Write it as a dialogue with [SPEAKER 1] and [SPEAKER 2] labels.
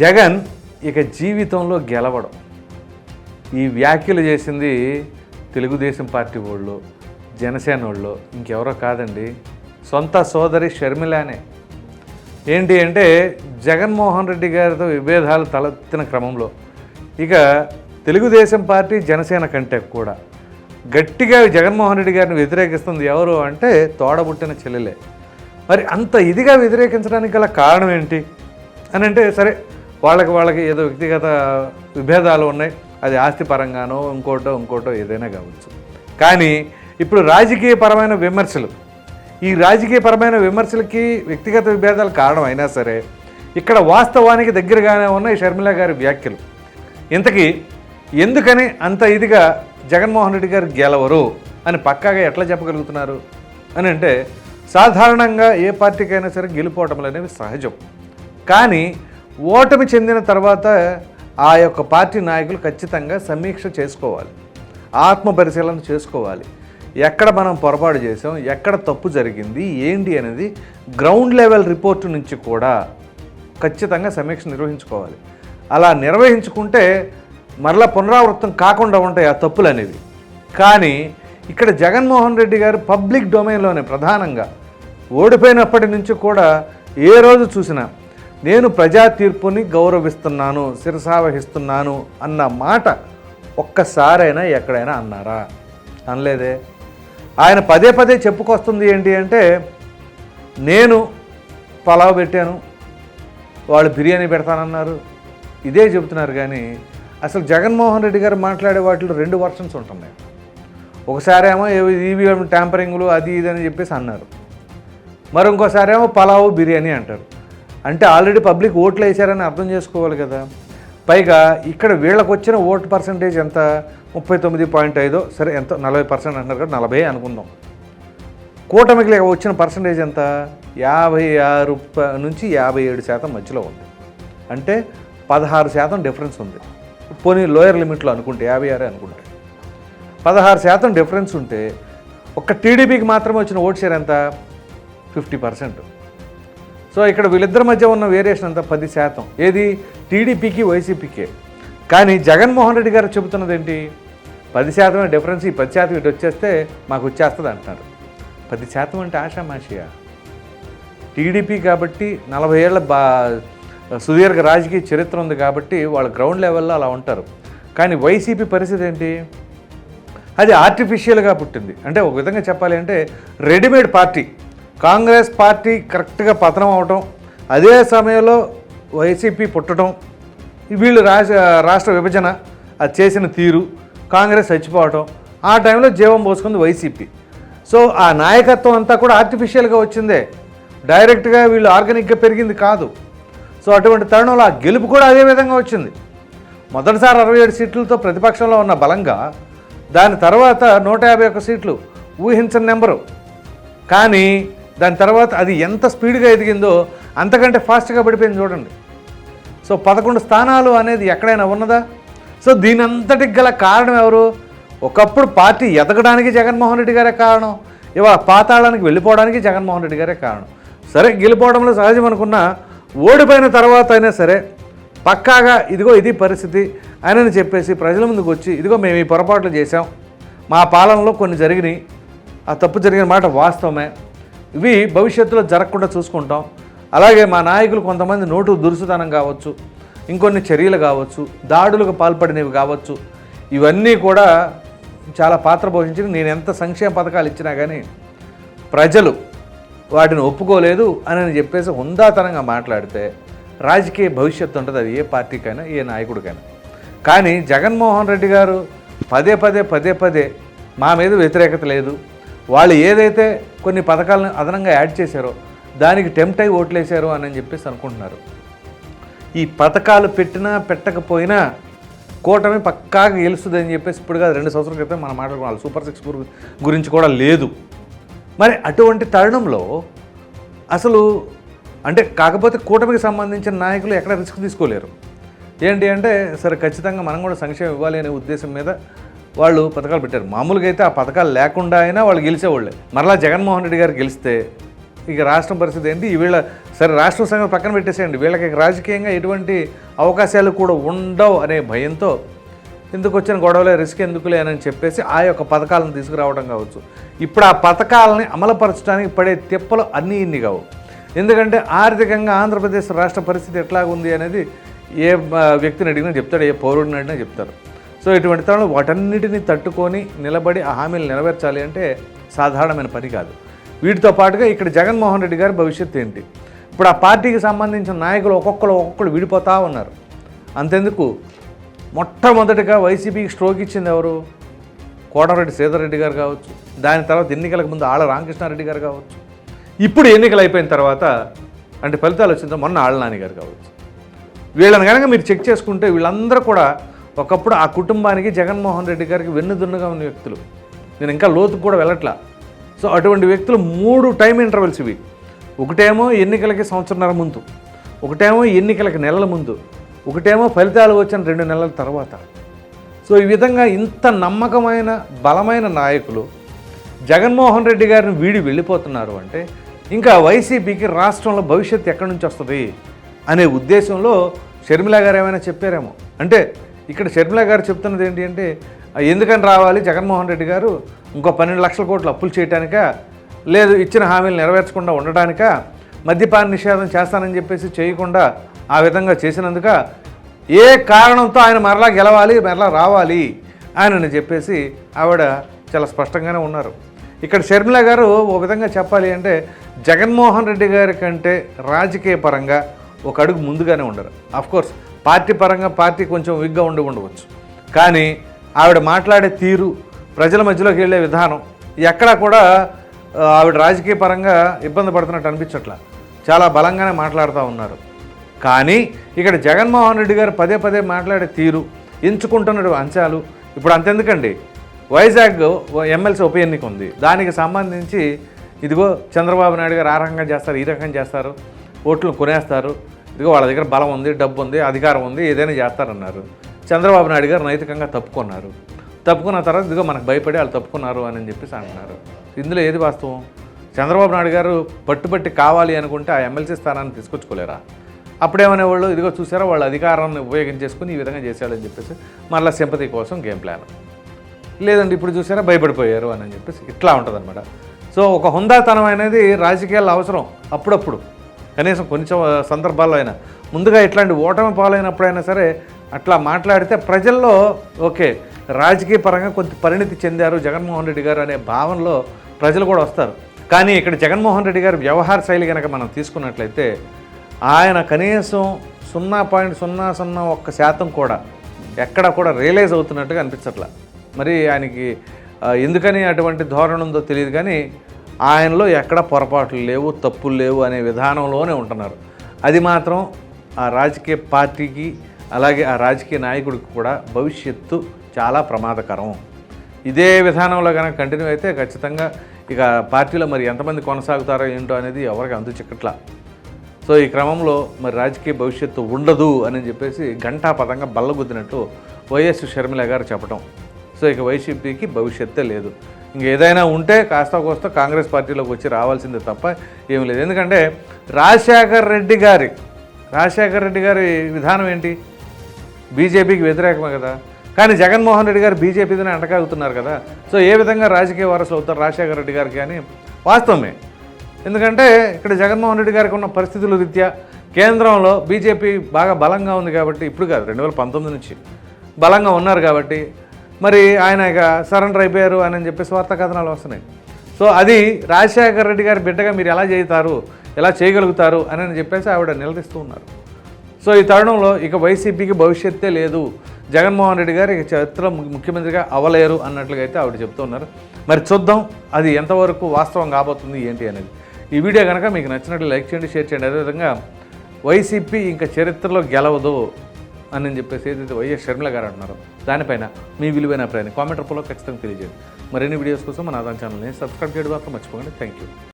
[SPEAKER 1] జగన్ ఇక జీవితంలో గెలవడం. ఈ వ్యాఖ్యలు చేసింది తెలుగుదేశం పార్టీ వాళ్ళు జనసేన వాళ్ళు ఇంకెవరో కాదండి సొంత సోదరి షర్మిలానే. ఏంటి అంటే జగన్మోహన్ రెడ్డి గారితో విభేదాలు తలెత్తిన క్రమంలో. ఇక తెలుగుదేశం పార్టీ జనసేన కంటే కూడా గట్టిగా జగన్మోహన్ రెడ్డి గారిని వ్యతిరేకిస్తుంది ఎవరు అంటే తోడబుట్టిన చెల్లెలే. మరి అంత ఇదిగా వ్యతిరేకించడానికి గల కారణం ఏంటి? అని అంటే సరే వాళ్ళకి వాళ్ళకి ఏదో వ్యక్తిగత విభేదాలు ఉన్నాయి. అది ఆస్తిపరంగానో ఇంకోటో ఇంకోటో ఏదైనా కావచ్చు. కానీ ఇప్పుడు రాజకీయపరమైన విమర్శలు ఈ రాజకీయపరమైన విమర్శలకి వ్యక్తిగత విభేదాలు కారణం అయినా సరే ఇక్కడ వాస్తవానికి దగ్గరగానే ఉన్న ఈ షర్మిల గారి వ్యాఖ్యలు. ఇంతకీ ఎందుకని అంత ఇదిగా జగన్మోహన్ రెడ్డి గారు గెలవరు అని పక్కాగా ఎట్లా చెప్పగలుగుతున్నారు? అని అంటే సాధారణంగా ఏ పార్టీకైనా సరే గెలుపోవటములు అనేవి సహజం. కానీ ఓటమి చెందిన తర్వాత ఆ యొక్క పార్టీ నాయకులు ఖచ్చితంగా సమీక్ష చేసుకోవాలి. ఆత్మ పరిశీలన చేసుకోవాలి. ఎక్కడ మనం పొరపాటు చేసాం ఎక్కడ తప్పు జరిగింది? ఏంటి అనేది గ్రౌండ్ లెవెల్ రిపోర్ట్ నుంచి కూడా ఖచ్చితంగా సమీక్ష నిర్వహించుకోవాలి. అలా నిర్వహించుకుంటే మరలా పునరావృతం కాకుండా ఉంటాయి ఆ తప్పులు అనేవి. కానీ ఇక్కడ జగన్మోహన్ రెడ్డి గారు పబ్లిక్ డొమైన్లోనే ప్రధానంగా ఓడిపోయినప్పటి నుంచి కూడా ఏ రోజు చూసినా నేను ప్రజా తీర్పుని గౌరవిస్తున్నాను శిరసావహిస్తున్నాను అన్న మాట ఒక్కసారైనా ఎక్కడైనా అన్నారా? అనలేదే. ఆయన పదే పదే చెప్పుకొస్తుంది ఏంటి అంటే నేను పలావ్ పెట్టాను వాళ్ళు బిర్యానీ పెడతానన్నారు. ఇదే చెబుతున్నారు కానీ అసలు జగన్మోహన్ రెడ్డి గారు మాట్లాడే వాటిలో రెండు వర్షన్స్ ఉంటున్నాయి. ఒకసారేమో ఈవీఎం ట్యాంపరింగ్లు అది ఇది అని చెప్పేసి అన్నారు. మరి ఇంకోసారేమో పలావు బిర్యానీ అంటారు. అంటే ఆల్రెడీ పబ్లిక్ ఓట్లు వేశారని అర్థం చేసుకోవాలి కదా. పైగా ఇక్కడ వీళ్ళకి వచ్చిన ఓటు పర్సంటేజ్ ఎంత? ముప్పై తొమ్మిది పాయింట్ ఐదో. సరే ఎంత? నలభై పర్సెంట్ అంటున్నారు కదా నలభై అనుకుందాం. కూటమికి వచ్చిన పర్సంటేజ్ ఎంత? యాభై ఆరు నుంచి యాభై ఏడు శాతం మధ్యలో ఉంది. అంటే పదహారు శాతం డిఫరెన్స్ ఉంది. పోనీ లోయర్ లిమిట్లో అనుకుంటే యాభై ఆరే అనుకుంటే. పదహారు శాతం డిఫరెన్స్ ఉంటే ఒక్క టీడీపీకి మాత్రమే వచ్చిన ఓట్ షేర్ ఎంత? Fifty percent. సో ఇక్కడ వీళ్ళిద్దరి మధ్య ఉన్న వేరియేషన్ అంతా పది శాతం. ఏది? టీడీపీకి వైసీపీకే. కానీ జగన్మోహన్ రెడ్డి గారు చెబుతున్నది ఏంటి? పది శాతమే డిఫరెన్స్ ఈ పది శాతం ఇటు వచ్చేస్తే మాకు వచ్చేస్తుంది అంటున్నారు. పది శాతం అంటే ఆషామాషియా? టీడీపీ కాబట్టి నలభై ఏళ్ళ బా సుదీర్ఘ రాజకీయ చరిత్ర ఉంది కాబట్టి వాళ్ళ గ్రౌండ్ లెవెల్లో అలా ఉంటారు. కానీ వైసీపీ పరిస్థితి ఏంటి? అది ఆర్టిఫిషియల్గా పుట్టింది. అంటే ఒక విధంగా చెప్పాలి అంటే రెడీమేడ్ పార్టీ కాంగ్రెస్ పార్టీ కరెక్ట్గా పతనం అవటం అదే సమయంలో వైసీపీ పుట్టడం వీళ్ళు రాష్ట్ర రాష్ట్ర విభజన అది చేసిన తీరు కాంగ్రెస్ చచ్చిపోవటం ఆ టైంలో జీవం పోసుకుంది వైసీపీ. సో ఆ నాయకత్వం అంతా కూడా ఆర్టిఫిషియల్గా వచ్చిందే. డైరెక్ట్గా వీళ్ళు ఆర్గానిక్గా పెరిగింది కాదు. సో అటువంటి తరుణంలో ఆ గెలుపు కూడా అదే విధంగా వచ్చింది. మొదటిసారి అరవై ఏడు సీట్లతో ప్రతిపక్షంలో ఉన్న బలంగా దాని తర్వాత నూట యాభై ఒక్క సీట్లు ఊహించని నెంబరు. కానీ దాని తర్వాత అది ఎంత స్పీడ్గా ఎదిగిందో అంతకంటే ఫాస్ట్గా పడిపోయింది చూడండి. సో పదకొండు స్థానాలు అనేది ఎక్కడైనా ఉన్నదా? సో దీని అంతటికి గల కారణం ఎవరు? ఒకప్పుడు పార్టీ ఎదగడానికి జగన్మోహన్ రెడ్డి గారే కారణం. ఇవాళ పాతాళానికి వెళ్ళిపోవడానికి జగన్మోహన్ రెడ్డి గారే కారణం. సరే గెలిపోవడంలో సహజం అనుకున్నా ఓడిపోయిన తర్వాత అయినా సరే పక్కాగా ఇదిగో ఇది పరిస్థితి అని చెప్పేసి ప్రజల ముందుకు వచ్చి ఇదిగో మేము ఈ పొరపాట్లు చేశాం. మా పాలనలో కొన్ని జరిగినాయి. ఆ తప్పు జరిగిన మాట వాస్తవమే. ఇవి భవిష్యత్తులో జరగకుండా చూసుకుంటాం. అలాగే మా నాయకులు కొంతమంది నోటు దురుసుతనం కావచ్చు ఇంకొన్ని చర్యలు కావచ్చు దాడులకు పాల్పడినవి కావచ్చు. ఇవన్నీ కూడా చాలా పాత్ర పోషించి నేను ఎంత సంక్షేమ పథకాలు ఇచ్చినా కానీ ప్రజలు వాటిని ఒప్పుకోలేదు అని చెప్పేసి హుందాతనంగా మాట్లాడితే రాజకీయ భవిష్యత్తు ఉంటుంది. అది ఏ పార్టీకైనా ఏ నాయకుడికైనా. కానీ జగన్మోహన్ రెడ్డి గారు పదే పదే పదే పదే మా మీద వ్యతిరేకత లేదు. వాళ్ళు ఏదైతే కొన్ని పథకాలను అదనంగా యాడ్ చేశారో దానికి టెంప్ట్ అయి ఓట్లేశారు అని చెప్పేసి అనుకుంటున్నారు. ఈ పథకాలు పెట్టినా పెట్టకపోయినా కూటమి పక్కాగా గెలుస్తుందని చెప్పేసి ఇప్పుడు కాదు రెండు సంవత్సరాల క్రితం మనం మాట్లాడుకోవాలి సూపర్ సిక్స్ గురించి కూడా లేదు. మరి అటువంటి తరుణంలో అసలు అంటే కాకపోతే కూటమికి సంబంధించిన నాయకులు ఎక్కడ రిస్క్ తీసుకోలేరు. ఏంటి అంటే సరే ఖచ్చితంగా మనం కూడా సంక్షేమం ఇవ్వాలి అనే ఉద్దేశం మీద వాళ్ళు పథకాలు పెట్టారు. మామూలుగా అయితే ఆ పథకాలు లేకుండా అయినా వాళ్ళు గెలిచేవాళ్ళే. మరలా జగన్మోహన్ రెడ్డి గారు గెలిస్తే ఇక రాష్ట్రం పరిస్థితి ఏంటి? వీళ్ళ సరే రాష్ట్ర సంఘం పక్కన పెట్టేసేయండి. వీళ్ళకి రాజకీయంగా ఎటువంటి అవకాశాలు కూడా ఉండవు అనే భయంతో ఎందుకు వచ్చిన గొడవలే రిస్క్ ఎందుకులే అని చెప్పేసి ఆ యొక్క పథకాలను తీసుకురావడం కావచ్చు. ఇప్పుడు ఆ పథకాలని అమలుపరచడానికి పడే తిప్పలు అన్నీ ఇన్ని కావు. ఎందుకంటే ఆర్థికంగా ఆంధ్రప్రదేశ్ రాష్ట్ర పరిస్థితి ఎట్లాగుంది అనేది ఏ వ్యక్తిని అడిగినా చెప్తాడు ఏ పౌరుడిని అడిగినా చెప్తారు సో ఇటువంటి తరుణంలో వాటన్నిటిని తట్టుకొని నిలబడి ఆ హామీలు నెరవేర్చాలి అంటే సాధారణమైన పని కాదు. వీటితో పాటుగా ఇక్కడ జగన్మోహన్ రెడ్డి గారి భవిష్యత్తు ఏంటి? ఇప్పుడు ఆ పార్టీకి సంబంధించిన నాయకులు ఒక్కొక్కరు ఒక్కొక్కరు విడిపోతూ ఉన్నారు. అంతెందుకు? మొట్టమొదటిగా వైసీపీకి స్ట్రోక్ ఇచ్చింది ఎవరు? కోటరెడ్డి శ్రీధర్రెడ్డి గారు కావచ్చు. దాని తర్వాత ఎన్నికలకు ముందు ఆళ్ళ రామకృష్ణారెడ్డి గారు కావచ్చు. ఇప్పుడు ఎన్నికలు అయిపోయిన తర్వాత అంటే ఫలితాలు వచ్చిన తర్వాత మొన్న ఆళ్ళ నాని గారు కావచ్చు. వీళ్ళని కనుక మీరు చెక్ చేసుకుంటే వీళ్ళందరూ కూడా ఒకప్పుడు ఆ కుటుంబానికి జగన్మోహన్ రెడ్డి గారికి వెన్నుదున్నుగా ఉన్న వ్యక్తులు. నేను ఇంకా లోతు కూడా వెళ్ళట్లా. సో అటువంటి వ్యక్తులు మూడు టైం ఇంటర్వెల్స్ ఇవి. ఒకటేమో ఎన్నికలకి సంవత్సరంన్నర ముందు. ఒకటేమో ఎన్నికలకి నెలల ముందు. ఒకటేమో ఫలితాలు వచ్చిన రెండు నెలల తర్వాత. సో ఈ విధంగా ఇంత నమ్మకమైన బలమైన నాయకులు జగన్మోహన్ రెడ్డి గారిని వీడి వెళ్ళిపోతున్నారు అంటే ఇంకా వైసీపీకి రాష్ట్రంలో భవిష్యత్తు ఎక్కడి నుంచి వస్తుంది అనే ఉద్దేశంలో షర్మిల గారు ఏమైనా చెప్పారేమో? అంటే ఇక్కడ షర్మిల గారు చెప్తున్నది ఏంటి అంటే ఎందుకని రావాలి? జగన్మోహన్ రెడ్డి గారు ఇంకో పన్నెండు లక్షల కోట్లు అప్పులు చేయటానికా? లేదు ఇచ్చిన హామీలు నెరవేర్చకుండా ఉండటానిక? మద్యపాన నిషేధం చేస్తానని చెప్పేసి చేయకుండా ఆ విధంగా చేసినందుక? ఏ కారణంతో ఆయన మరలా గెలవాలి మరలా రావాలి? ఆయనని చెప్పేసి ఆవిడ చాలా స్పష్టంగానే ఉన్నారు. ఇక్కడ షర్మిల గారు ఓ విధంగా చెప్పాలి అంటే జగన్మోహన్ రెడ్డి గారి కంటే రాజకీయ పరంగా ఒక అడుగు ముందుగానే ఉండరు కోర్స్ పార్టీ పరంగా పార్టీ కొంచెం విగ్గా ఉండి ఉండవచ్చు. కానీ ఆవిడ మాట్లాడే తీరు ప్రజల మధ్యలోకి వెళ్ళే విధానం ఎక్కడా కూడా ఆవిడ రాజకీయ పరంగా ఇబ్బంది పడుతున్నట్టు అనిపించట్లా. చాలా బలంగానే మాట్లాడుతూ ఉన్నారు. కానీ ఇక్కడ జగన్మోహన్ రెడ్డి గారు పదే పదే మాట్లాడే తీరు ఎంచుకుంటున్న అంశాలు ఇప్పుడు అంతెందుకండి? వైజాగ్ ఎమ్మెల్సీ ఉప ఎన్నిక ఉంది. దానికి సంబంధించి ఇదిగో చంద్రబాబు నాయుడు గారు ఆ రకంగా చేస్తారు ఈ రకంగా చేస్తారు ఓట్లు కొనేస్తారు ఇదిగో వాళ్ళ దగ్గర బలం ఉంది డబ్బు ఉంది అధికారం ఉంది ఏదైనా చేస్తారన్నారు. చంద్రబాబు నాయుడు గారు నైతికంగా తప్పుకున్నారు. తప్పుకున్న తర్వాత ఇదిగో మనకు భయపడి వాళ్ళు తప్పుకున్నారు అని చెప్పేసి అంటున్నారు. ఇందులో ఏది వాస్తవం? చంద్రబాబు నాయుడు గారు పట్టుబట్టి కావాలి అనుకుంటే ఆ ఎమ్మెల్సీ స్థానాన్ని తీసుకొచ్చుకోలేరా? అప్పుడేమనేవాళ్ళు ఇదిగో చూసారా వాళ్ళ అధికారాన్ని ఉపయోగించేసుకుని ఈ విధంగా చేశాడని చెప్పేసి మళ్ళీ సింపతి కోసం గేమ్ ప్లాన్. లేదండి ఇప్పుడు చూసారా భయపడిపోయారు అని చెప్పేసి ఇట్లా ఉంటుందన్నమాట. సో ఒక హుందాతనం అనేది రాజకీయాల్లో అవసరం అప్పుడప్పుడు. కనీసం కొంచెం సందర్భాల్లో అయినా. ముందుగా ఇట్లాంటి ఓటమి పాలైనప్పుడైనా సరే అట్లా మాట్లాడితే ప్రజల్లో ఓకే రాజకీయ పరంగా కొంత పరిణితి చెందారు జగన్మోహన్ రెడ్డి గారు అనే భావనలో ప్రజలు కూడా వస్తారు. కానీ ఇక్కడ జగన్మోహన్ రెడ్డి గారి వ్యవహార శైలి కనుక మనం తీసుకున్నట్లయితే ఆయన కనీసం సున్నా పాయింట్ సున్నా సున్నా ఒక్క శాతం కూడా ఎక్కడ కూడా రియలైజ్ అవుతున్నట్టుగా అనిపించట్లా. మరి ఆయనకి ఎందుకని అటువంటి ధోరణి ఉందో తెలియదు కానీ ఆయనలో ఎక్కడ పొరపాట్లు లేవు తప్పులు లేవు అనే విధానంలోనే ఉంటున్నారు. అది మాత్రం ఆ రాజకీయ పార్టీకి అలాగే ఆ రాజకీయ నాయకుడికి కూడా భవిష్యత్తు చాలా ప్రమాదకరం. ఇదే విధానంలో కనుక కంటిన్యూ అయితే ఖచ్చితంగా ఇక పార్టీలో మరి ఎంతమంది కొనసాగుతారో ఏంటో అనేది ఎవరికి అందు చిక్కట్లా. సో ఈ క్రమంలో మరి రాజకీయ భవిష్యత్తు ఉండదు అని చెప్పేసి ఘంటాపథంగా బల్లగుద్దినట్టు వైఎస్ షర్మిల గారు చెప్పడం సో ఇక వైసీపీకి భవిష్యత్తే లేదు. ఇంక ఏదైనా ఉంటే కాస్త కోస్త కాంగ్రెస్ పార్టీలోకి వచ్చి రావాల్సిందే తప్ప ఏమి లేదు. ఎందుకంటే రాజశేఖర్ రెడ్డి గారి రాజశేఖర్ రెడ్డి గారి విధానం ఏంటి? బీజేపీకి వ్యతిరేకమే కదా. కానీ జగన్మోహన్ రెడ్డి గారు బీజేపీతోనే అంటకాగుతున్నారు కదా. సో ఏ విధంగా రాజకీయ వారసులు అవుతారు రాజశేఖర రెడ్డి గారికి అని వాస్తవమే. ఎందుకంటే ఇక్కడ జగన్మోహన్ రెడ్డి గారికి ఉన్న పరిస్థితుల రీత్యా కేంద్రంలో బీజేపీ బాగా బలంగా ఉంది కాబట్టి ఇప్పుడు కాదు రెండు వేల పంతొమ్మిది నుంచి బలంగా ఉన్నారు కాబట్టి మరి ఆయన ఇక సరెండర్ అయిపోయారు అని చెప్పేసి వార్తా కథనాలు వస్తున్నాయి. సో అది రాజశేఖర రెడ్డి గారి బిడ్డగా మీరు ఎలా చేస్తారు ఎలా చేయగలుగుతారు అని చెప్పేసి ఆవిడ నిలదీస్తూ ఉన్నారు. సో ఈ తరుణంలో ఇక వైసీపీకి భవిష్యత్తే లేదు. జగన్మోహన్ రెడ్డి గారు ఇక చరిత్రలో ముఖ్యమంత్రిగా అవ్వలేరు అన్నట్లుగా అయితే ఆవిడ చెప్తున్నారు మరి చూద్దాం అది ఎంతవరకు వాస్తవం కాబోతుంది ఏంటి అనేది. ఈ వీడియో కనుక మీకు నచ్చినట్లు లైక్ చేయండి షేర్ చేయండి. అదేవిధంగా వైసీపీ ఇంకా చరిత్రలో గెలవదు. అని చెప్పేసి ఏదైతే వైఎస్ షర్మిల గారు అంటున్నారో దానిపైన మీ విలువైన అభిప్రాయాన్ని కామెంట్ రూపంలో ఖచ్చితంగా తెలియజేయండి. మరిన్ని వీడియోస్ కోసం మన ఆదాన్ ఛానల్ని సబ్స్క్రైబ్ చేయడం మాత్రం మర్చిపోకండి. Thank you